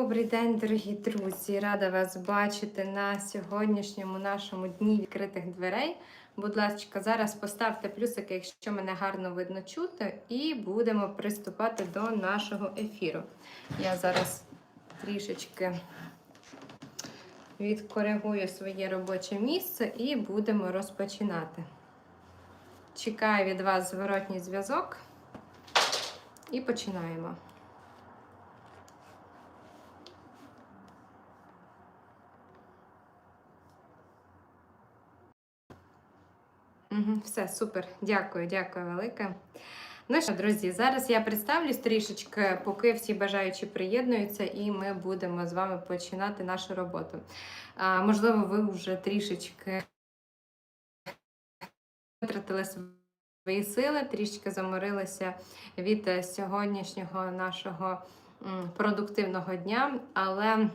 Добрий день, дорогі друзі! Рада вас бачити на сьогоднішньому нашому дні відкритих дверей. Будь ласка, зараз поставте плюсики, якщо мене гарно видно чути, і будемо приступати до нашого ефіру. Я зараз трішечки відкоригую своє робоче місце і будемо розпочинати. Чекаю від вас зворотній зв'язок і починаємо. Все, супер. Дякую, дякую велике. Ну що, друзі, зараз я представлюсь трішечки, поки всі бажаючі приєднуються, і ми будемо з вами починати нашу роботу. А, Можливо, ви вже трішечки витратили свої сили, трішки заморилися від е, сьогоднішнього нашого продуктивного дня, але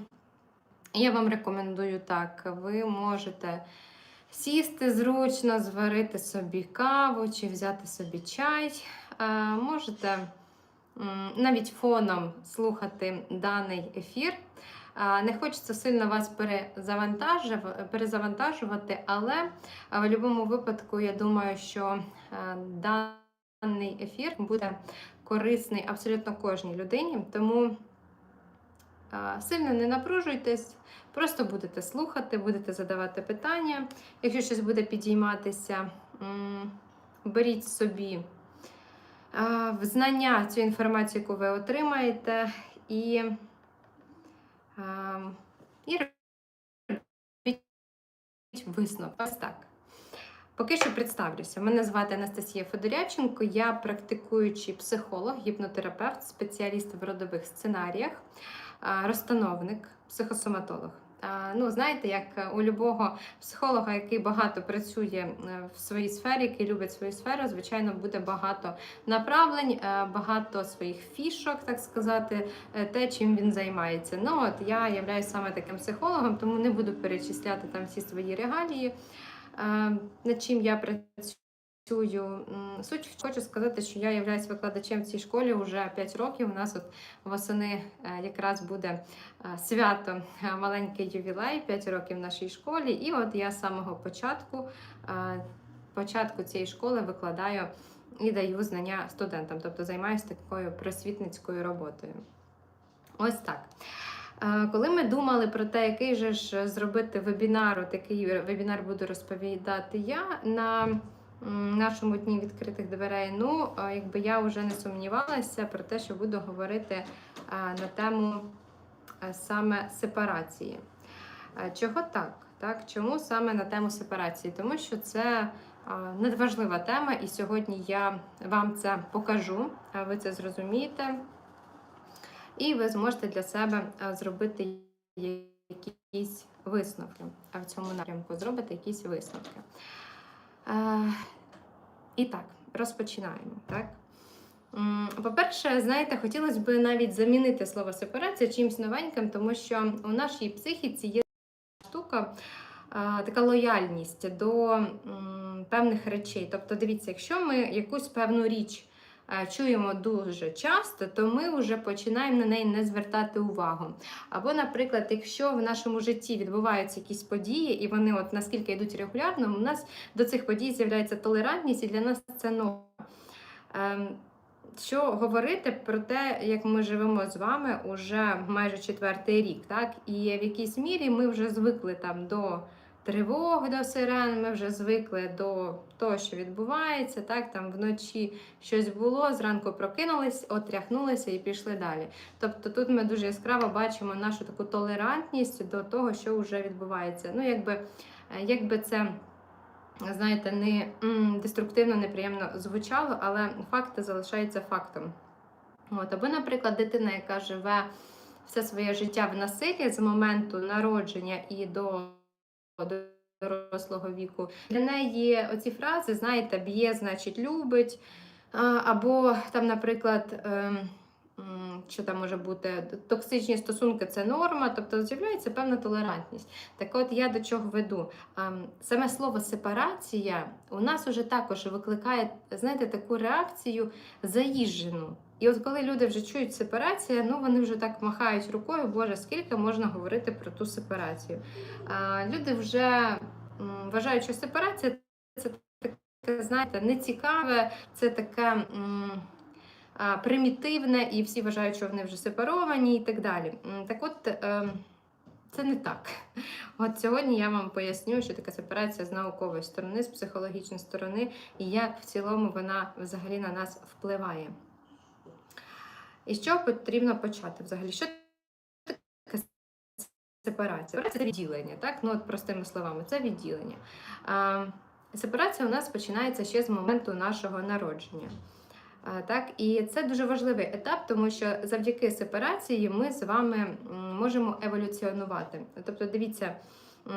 я вам рекомендую так: ви можете. Сісти зручно, зварити собі каву чи взяти собі чай. Е, Можете навіть фоном слухати даний ефір. Е, Не хочеться сильно вас перезавантажувати, але е, в будь-якому випадку я думаю, що даний ефір буде корисний абсолютно кожній людині. Тому сильно не напружуйтесь. Просто будете слухати, будете задавати питання. Якщо щось буде підійматися, беріть собі в знання цю інформацію, яку ви отримаєте, і, і робіть висновок. Ось так. Поки що представлюся. Мене звати Анастасія Федоряченко, я практикуючий психолог, гіпнотерапевт, спеціаліст в родових сценаріях, розстановник, психосоматолог. Ну, знаєте, як у любого психолога, який багато працює е, в своїй сфері, який любить свою сферу, звичайно, буде багато направлень, е, багато своїх фішок, так сказати, е, те, чим він займається. Ну, от я являюсь саме таким психологом, тому не буду перечисляти там всі свої регалії, е, над чим я працюю. М, Суть хочу сказати, що я являюсь викладачем в цій школі вже 5 років. У нас от восени е, якраз буде е, свято, е, маленький ювілей, 5 років в нашій школі. І от я з самого початку, початку цієї школи викладаю і даю знання студентам, тобто займаюся такою просвітницькою роботою. Ось так. Коли ми думали про те, який же ж зробити вебінар, от який вебінар буду розповідати я на нашому дні відкритих дверей, ну якби я вже не сумнівалася про те, що буду говорити на тему саме сепарації. Чого так? так? Чому саме на тему сепарації? Тому що це надважлива тема, і сьогодні я вам це покажу, ви це зрозумієте. І ви зможете для себе зробити якісь висновки а в цьому напрямку, зробити якісь висновки. Е, І так, розпочинаємо. Так? По-перше, знаєте, хотілося б навіть замінити слово сепарація чимось новеньким, тому що у нашій психіці є штука, е, така лояльність до певних речей. Тобто, дивіться, якщо ми якусь певну річ чуємо дуже часто, то ми вже починаємо на неї не звертати увагу. Або, наприклад, якщо в нашому житті відбуваються якісь події, і вони от наскільки йдуть регулярно, у нас до цих подій з'являється толерантність, і для нас це норма. Ем, що говорити про те, як ми живемо з вами уже майже четвертий рік, так? І в якійсь мірі ми вже звикли там до тривог, до сирен, ми вже звикли до того, що відбувається, так? Там вночі щось було, зранку прокинулись, отряхнулися і пішли далі. Тобто тут ми дуже яскраво бачимо нашу таку толерантність до того, що вже відбувається. Ну, якби, якби це знаєте, не м, деструктивно, неприємно звучало, але факт залишається фактом. От, або, наприклад, дитина, яка живе все своє життя в насиллі з моменту народження і до дорослого віку, для неї оці фрази, знаєте, б'є, значить, любить. Або там, наприклад, ем, що там може бути, токсичні стосунки це норма, тобто з'являється певна толерантність. Так от я до чого веду. Ем, Саме слово сепарація у нас уже також викликає, знаєте, таку реакцію заїжджену. І от коли люди вже чують сепарація, ну вони вже так махають рукою, Боже, скільки можна говорити про ту сепарацію. А, люди вже вважають, що сепарація це таке, знаєте, нецікаве, це таке. а, Примітивне, і всі вважають, що вони вже сепаровані і так далі. Так от, ем, це не так. От сьогодні я вам поясню, що таке сепарація з наукової сторони, з психологічної сторони, і як в цілому вона взагалі на нас впливає. І чого потрібно почати взагалі? Що таке сепарація? Сепарація це відділення, так? Ну, от простими словами, це відділення. А, сепарація у нас починається ще з моменту нашого народження. Так, і це дуже важливий етап, тому що завдяки сепарації ми з вами можемо еволюціонувати. Тобто, дивіться,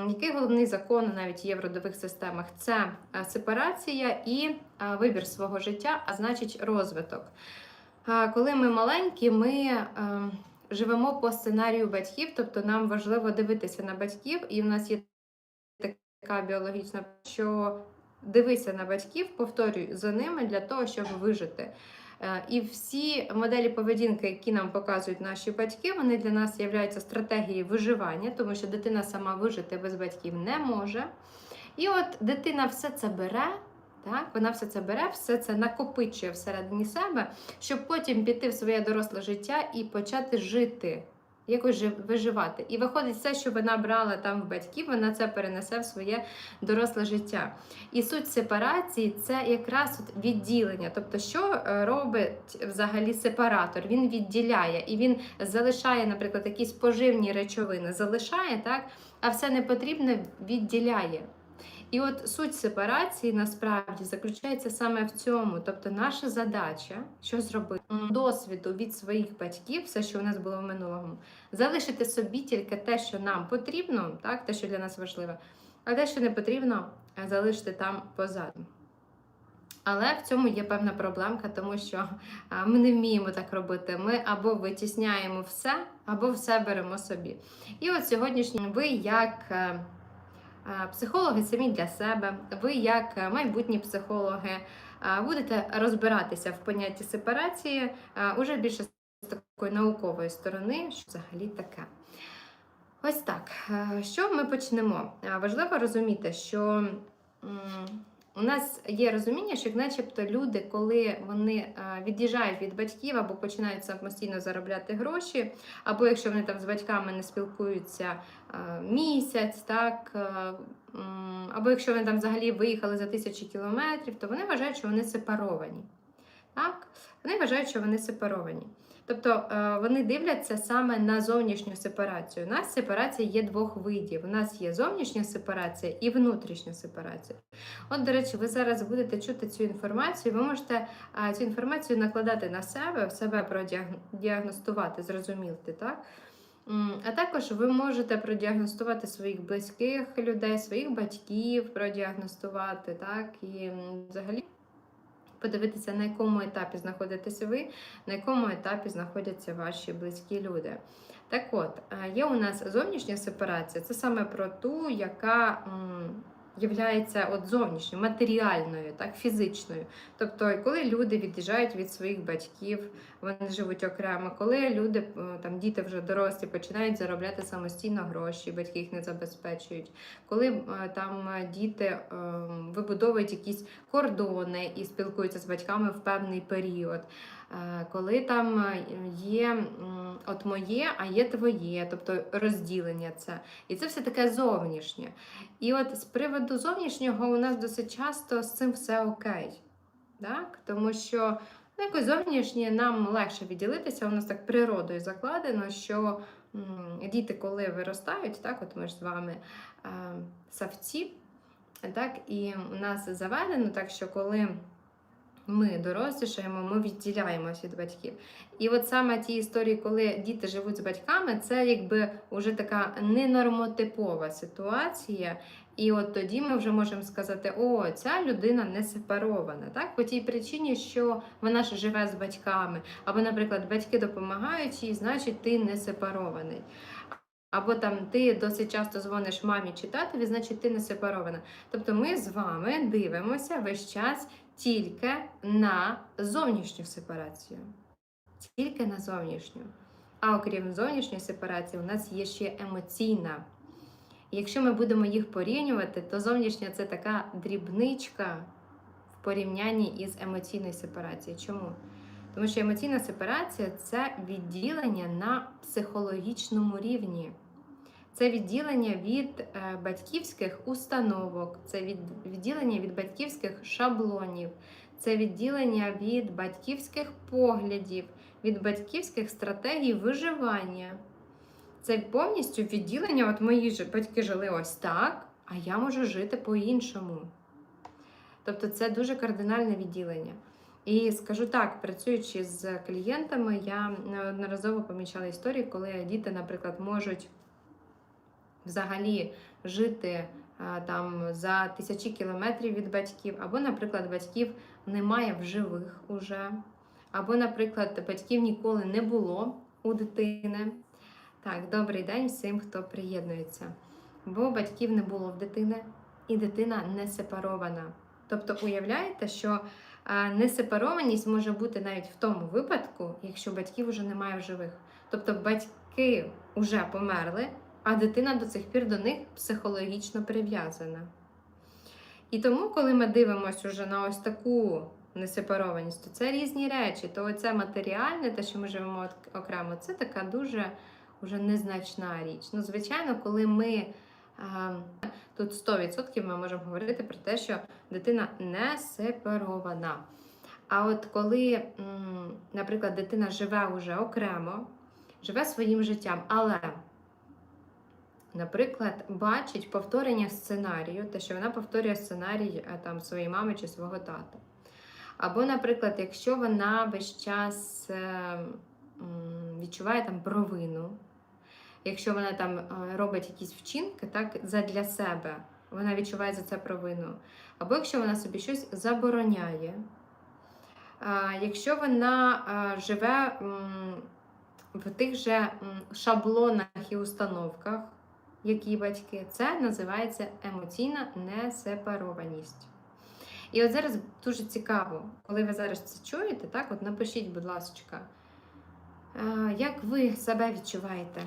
який головний закон навіть є в родових системах це сепарація і вибір свого життя, а значить розвиток. Коли ми маленькі, ми е, живемо по сценарію батьків, тобто нам важливо дивитися на батьків, і в нас є така біологічна, що дивися на батьків, повторюй за ними для того, щоб вижити. Е, І всі моделі поведінки, які нам показують наші батьки, вони для нас являються стратегією виживання, тому що дитина сама вижити без батьків не може. І от дитина все це бере, так, вона все це бере, все це накопичує всередині себе, щоб потім піти в своє доросле життя і почати жити, якось виживати. І виходить, все, що вона брала там в батьків, вона це перенесе в своє доросле життя. І суть сепарації це якраз от відділення. Тобто, що е, робить взагалі сепаратор? Він відділяє і він залишає, наприклад, якісь поживні речовини, залишає, так, а все непотрібне відділяє. І от суть сепарації насправді заключається саме в цьому. Тобто, наша задача, що зробити досвіду від своїх батьків, все, що у нас було в минулому, залишити собі тільки те, що нам потрібно, так, те, що для нас важливе, а те, що не потрібно, е, залишити там позаду. Але в цьому є певна проблемка, тому що ми не вміємо так робити. Ми або витісняємо все, або все беремо собі. І от сьогоднішній ви як. Е, Психологи самі для себе, ви, як е, майбутні психологи, е, будете розбиратися в понятті сепарації уже більше з такої наукової сторони, що взагалі таке. Ось так. Що ми почнемо? Важливо розуміти, що у нас є розуміння, що начебто люди, коли вони е, від'їжджають від батьків або починають самостійно заробляти гроші, або якщо вони там з батьками не спілкуються е, місяць, так, е, або якщо вони там взагалі виїхали за тисячі кілометрів, то вони вважають, що вони сепаровані. Так? Вони вважають, що вони сепаровані. Тобто е, вони дивляться саме на зовнішню сепарацію. У нас сепарація є двох видів. У нас є зовнішня сепарація і внутрішня сепарація. От, до речі, ви зараз будете чути цю інформацію. Ви можете е, цю інформацію накладати на себе, в себе продіагностувати, зрозуміти, так? А також ви можете продіагностувати своїх близьких людей, своїх батьків, продіагностувати, так, і взагалі подивитися, на якому етапі знаходитеся ви, на якому етапі знаходяться ваші близькі люди. Так от, е, є у нас зовнішня сепарація, це саме про ту, яка являється от зовнішньою, матеріальною, так, фізичною. Тобто, коли люди від'їжджають від своїх батьків, вони живуть окремо, коли люди, е, там діти вже дорослі, починають заробляти самостійно гроші, батьки їх не забезпечують, коли е, там е, діти вибудовують якісь кордони і спілкуються з батьками в певний період. Е, Коли там е, є от моє, а є твоє, тобто розділення це. І це все таке зовнішнє. І от з приводу зовнішнього у нас досить часто з цим все окей. Так? Тому що ну, якось зовнішнє нам легше відділитися, у нас так природою закладено, що діти, коли виростають, так, от ми ж з вами е, савці, так, і у нас заведено так, що коли ми дорослішаємо, ми відділяємося від батьків. І от саме ті історії, коли діти живуть з батьками, це якби вже така ненормотипова ситуація. І от тоді ми вже можемо сказати, о, ця людина не сепарована, так? По тій причині, що вона ж живе з батьками, або, наприклад, батьки допомагають їй, значить, ти не сепарований. Або там ти досить часто дзвониш мамі чи татові, значить ти не сепарована. Тобто ми з вами дивимося весь час тільки на зовнішню сепарацію. тільки на зовнішню. А окрім зовнішньої сепарації, у нас є ще емоційна. Якщо ми будемо їх порівнювати, то зовнішня це така дрібничка в порівнянні із емоційною сепарацією. Чому? Тому що емоційна сепарація це відділення на психологічному рівні. Це відділення від е, батьківських установок, це відділення від батьківських шаблонів, це відділення від батьківських поглядів, від батьківських стратегій виживання. Це повністю відділення, от мої батьки жили ось так, а я можу жити по-іншому. Тобто це дуже кардинальне відділення. І скажу так, працюючи з клієнтами, я неодноразово помічала історії, коли діти, наприклад, можуть взагалі жити там за тисячі кілометрів від батьків, або, наприклад, батьків немає в живих уже, або, наприклад, батьків ніколи не було у дитини. Так, добрий день всім, хто приєднується. Бо батьків не було в дитини, і дитина не сепарована. Тобто, уявляєте, що несепарованість може бути навіть в тому випадку, якщо батьків вже немає в живих. Тобто батьки вже померли, а дитина до цих пір до них психологічно прив'язана. І тому, коли ми дивимося вже на ось таку несепарованість, то це різні речі. То це матеріальне, те, що ми живемо окремо, це така дуже вже незначна річ. Ну, звичайно, коли ми тут 100% ми можемо говорити про те, що дитина не сепарована. А от коли, наприклад, дитина живе вже окремо, живе своїм життям, але, наприклад, бачить повторення сценарію, те, що вона повторює сценарій е, там, своєї мами чи свого тата. Або, наприклад, якщо вона весь час е, відчуває там провину, якщо вона там е, робить якісь вчинки так, задля себе, вона відчуває за це провину. Або якщо вона собі щось забороняє, якщо вона живе в тих же шаблонах і установках, які батьки, це називається емоційна несепарованість. І от зараз дуже цікаво, коли ви зараз це чуєте, так, от напишіть, будь ласка, як ви себе відчуваєте?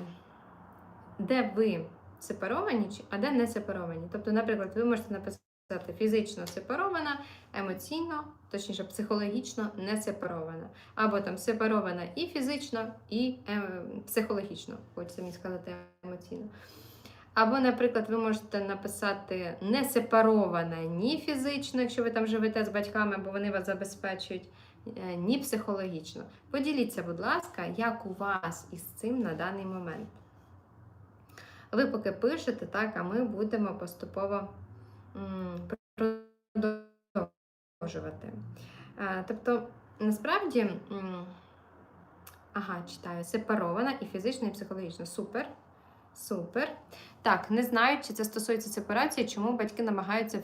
Де ви сепаровані, а де не сепаровані? Тобто, наприклад, ви можете написати фізично сепарована, емоційно, точніше, психологічно не сепарована. Або там сепарована і фізично, і е, психологічно, хочеться мені сказати емоційно. Або, наприклад, ви можете написати не сепарована ні фізично, якщо ви там живете з батьками, бо вони вас забезпечують, е, ні психологічно. Поділіться, будь ласка, як у вас із цим на даний момент. Ви поки пишете, так, а ми будемо поступово продовжувати. Е, Тобто, насправді, ага, читаю, сепарована і фізично, і психологічно. Супер. Супер. Так, не знаю, чи це стосується сепарації, чому батьки намагаються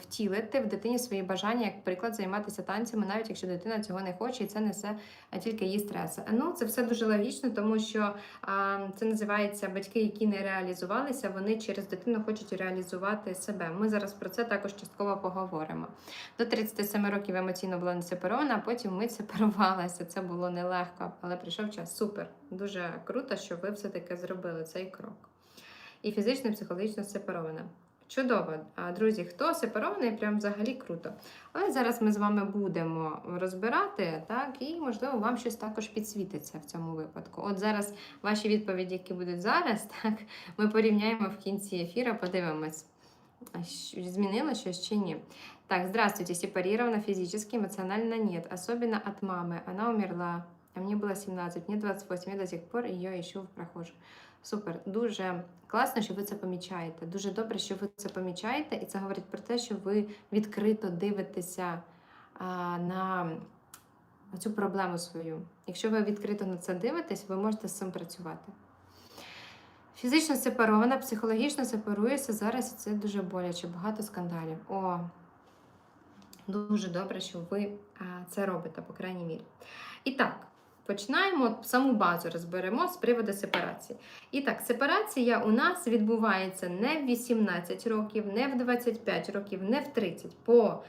втілити в дитині свої бажання, як приклад, займатися танцями, навіть якщо дитина цього не хоче, і це несе е, тільки її стрес. Ну, це все дуже логічно, тому що це називається батьки, які не реалізувалися, вони через дитину хочуть реалізувати себе. Ми зараз про це також частково поговоримо. До 37 років емоційно була не сепарована, а потім ми сепарувалися. Це було нелегко, але прийшов час. Супер. Дуже круто, що ви все-таки зробили цей крок. І фізично, і психологічно сепарована. Чудово, А, друзі, хто сепарований, прям взагалі круто. Але зараз ми з вами будемо розбирати, так, і можливо вам щось також підсвітиться в цьому випадку. От зараз ваші відповіді, які будуть зараз, так, ми порівняємо в кінці ефіру, подивимось, а щ- змінило щось чи ні. Так, здравствуйте, сепарирована физически, эмоционально нет, особенно от мамы. Она умерла, а мне было 17, мне 28, я до сих пор ее ищу в прохожих. Супер, дуже класно, що ви це помічаєте. Дуже добре, що ви це помічаєте, і це говорить про те, що ви відкрито дивитеся а, на цю проблему свою. Якщо ви відкрито на це дивитесь, ви можете з цим працювати. Фізично сепарована, психологічно сепарується зараз, і це дуже боляче, багато скандалів. О, дуже добре, що ви це робите, по крайній мірі. І так, починаємо саму базу розберемо з приводу сепарації. І так, сепарація у нас відбувається не в 18 років, не в 25 років, не в 30. По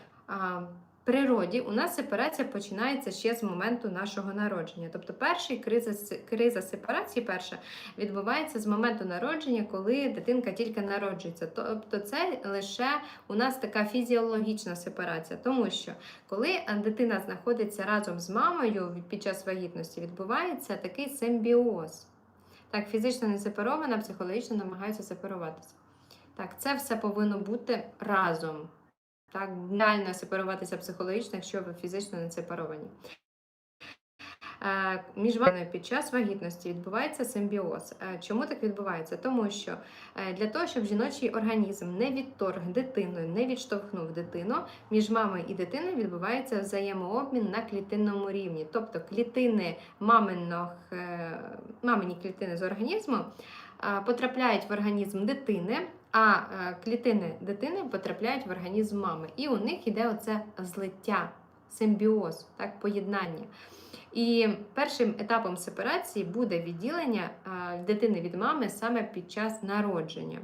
природі у нас сепарація починається ще з моменту нашого народження. Тобто, перший криза, криза сепарації перша відбувається з моменту народження, коли дитинка тільки народжується. Тобто, це лише у нас така фізіологічна сепарація, тому що коли дитина знаходиться разом з мамою під час вагітності, відбувається такий симбіоз. Так, фізично не сепарована, психологічно намагається сепаруватися. Так, це все повинно бути разом. Так, реально сепаруватися психологічно, якщо ви фізично не сепаровані. Е, Між вами під час вагітності відбувається симбіоз. Е, Чому так відбувається? Тому що е, для того, щоб жіночий організм не відторг дитину, не відштовхнув дитину, між мамою і дитиною відбувається взаємообмін на клітинному рівні. Тобто клітини маминих, мамині клітини з організму потрапляють в організм дитини, а е, клітини дитини потрапляють в організм мами. І у них іде оце злиття, симбіоз, так, поєднання. І першим етапом сепарації буде відділення е, дитини від мами саме під час народження.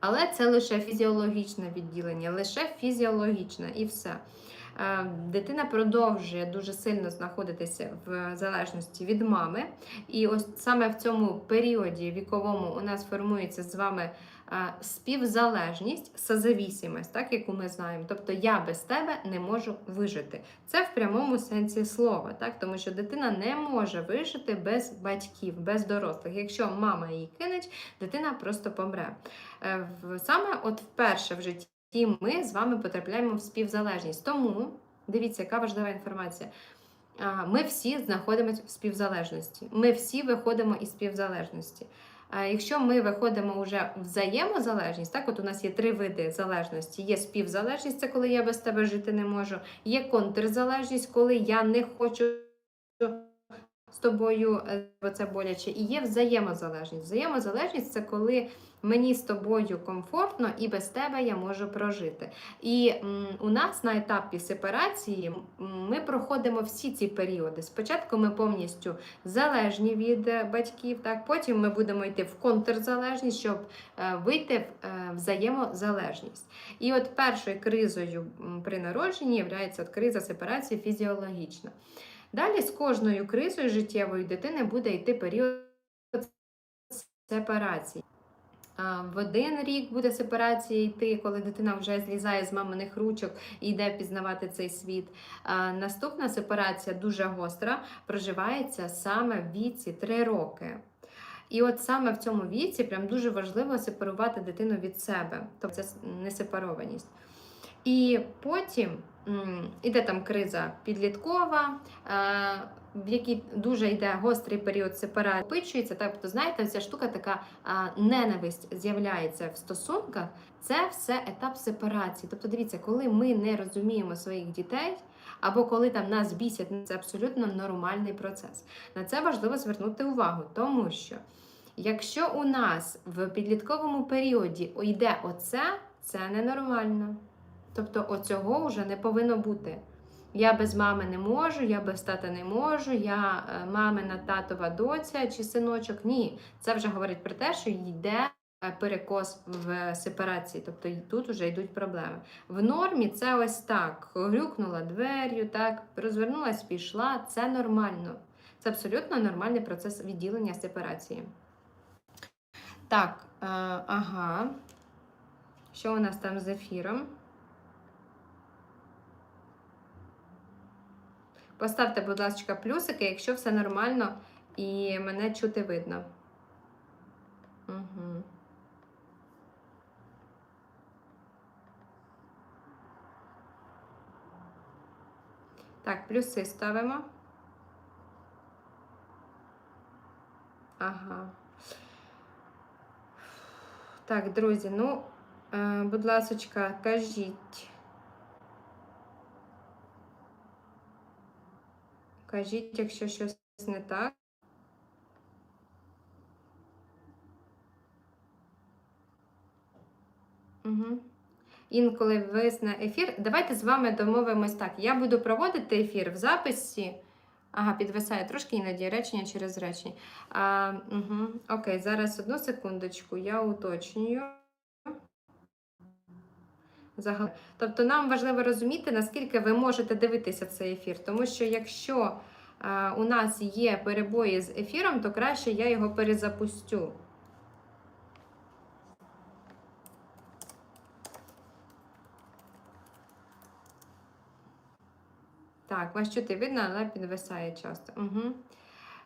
Але це лише фізіологічне відділення, лише фізіологічне і все. Е, Дитина продовжує дуже сильно знаходитися в залежності від мами. І ось саме в цьому періоді віковому у нас формується з вами е, співзалежність, созавісимость, так яку ми знаємо. Тобто я без тебе не можу вижити. Це в прямому сенсі слова, так? тому що дитина не може вижити без батьків, без дорослих. Якщо мама її кинеть, дитина просто помре. Е, Саме от вперше в житті ми з вами потрапляємо в співзалежність. Тому дивіться, яка важлива інформація. Ми всі знаходимося в співзалежності. Ми всі виходимо із співзалежності. Якщо ми виходимо вже в взаємозалежність, так от у нас є три види залежності: є співзалежність, це коли я без тебе жити не можу, є контрзалежність, коли я не хочу з тобою, е, бо це боляче, і є взаємозалежність. Взаємозалежність це коли мені з тобою комфортно і без тебе я можу прожити. І м, у нас на етапі сепарації ми проходимо всі ці періоди. Спочатку ми повністю залежні від е, батьків, так потім ми будемо йти в контрзалежність, щоб е, вийти в е, взаємозалежність. І от першою кризою при народженні є криза сепарації фізіологічна. Далі з кожною кризою життєвої дитини буде йти період сепарації. В один рік буде сепарація йти, коли дитина вже злізає з маминих ручок і йде пізнавати цей світ. Наступна сепарація дуже гостра, проживається саме в віці 3 роки. І от саме в цьому віці прям дуже важливо сепарувати дитину від себе, тобто це несепарованість. І потім іде там криза підліткова, е, в якій дуже йде гострий період сепарації, Накопичується, так, тобто, знаєте, ця штука така ненависть з'являється в стосунках. Це все етап сепарації. Тобто, дивіться, коли ми не розуміємо своїх дітей, або коли там нас бісять, це абсолютно нормальний процес. На це важливо звернути увагу, тому що якщо у нас в підлітковому періоді йде оце, це ненормально. Тобто оцього вже не повинно бути. Я без мами не можу, я без тата не можу, я е, мамина татова доця чи синочок. Ні, це вже говорить про те, що йде е, перекос в сепарації, тобто тут вже йдуть проблеми. В нормі це ось так: грюкнула двер'ю, так, розвернулась, пішла. Це нормально. Це абсолютно нормальний процес відділення сепарації. Так, е, ага. Що у нас там з ефіром? Поставте, будь ласка, плюсики, якщо все нормально і мене чути видно. Угу. Так, плюси ставимо. Ага. Так, друзі, ну, е, будь ласочка, кажіть. Кажіть, якщо щось не так. Угу. Інколи висне ефір. Давайте з вами домовимось так. Я буду проводити ефір в записі. Ага, підвисає трошки іноді речення через речення. А, угу. Окей, зараз одну секундочку, я уточнюю. Загалом. Тобто нам важливо розуміти, наскільки ви можете дивитися цей ефір. Тому що якщо е, у нас є перебої з ефіром, то краще я його перезапустю. Так, вас чути видно, але підвисає часто. Угу.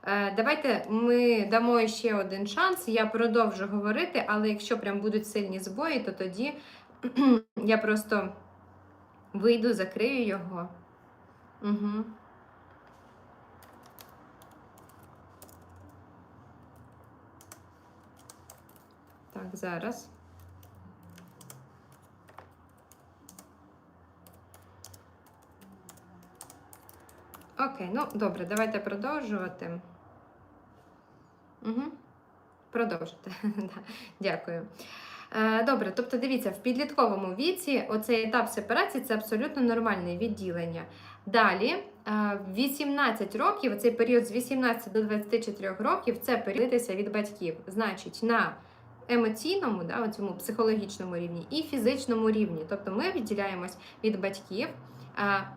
Е, давайте ми дамо ще один шанс. Я продовжу говорити, але якщо прям будуть сильні збої, то тоді я просто вийду, закрию його. Угу. Так, зараз. Окей, ну добре, давайте продовжувати. Угу. Продовжити. Дякую. Е, Добре, тобто дивіться, в підлітковому віці оцей етап сепарації це абсолютно нормальне відділення. Далі, е, 18 років, цей період з 18 до 24 років, це перелитися від батьків. Значить, на емоційному, да, цьому психологічному рівні і фізичному рівні. Тобто ми відділяємось від батьків е,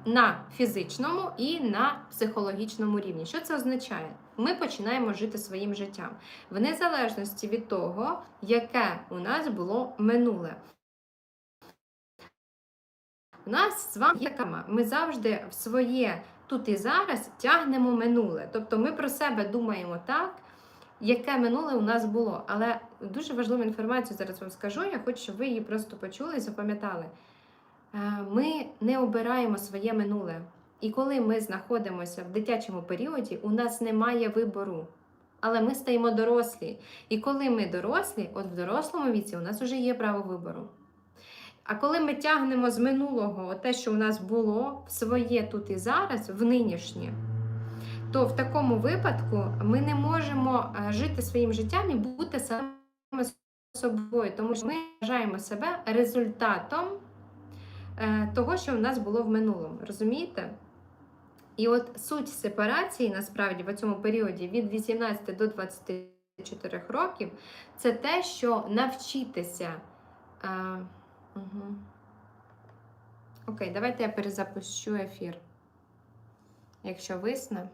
на фізичному і на психологічному рівні. Що це означає? Ми починаємо жити своїм життям в незалежності від того, яке у нас було минуле. У нас з вами є кама. Ми завжди в своє тут і зараз тягнемо минуле. Тобто ми про себе думаємо так, яке минуле у нас було. Але дуже важливу інформацію зараз вам скажу. Я хочу, щоб ви її просто почули і запам'ятали. Е, Ми не обираємо своє минуле. І коли ми знаходимося в дитячому періоді, у нас немає вибору. Але ми стаємо дорослі. І коли ми дорослі, от в дорослому віці у нас вже є право вибору. А коли ми тягнемо з минулого те, що у нас було, в своє тут і зараз, в нинішнє, то в такому випадку ми не можемо е, жити своїм життям і бути саме собою, тому що ми вважаємо себе результатом того, що в нас було в минулому. Розумієте? І от суть сепарації насправді в цьому періоді від 18 до 24 років це те, що навчитися. А, угу. Окей, давайте я перезапущу ефір. Якщо висне,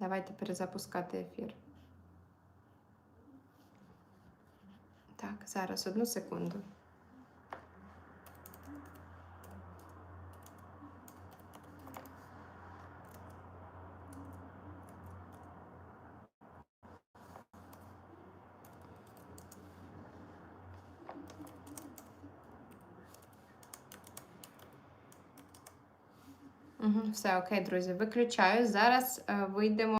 давайте перезапускати ефір. Так, зараз одну секунду. Угу, все окей, друзі, виключаю. Зараз е, вийдемо.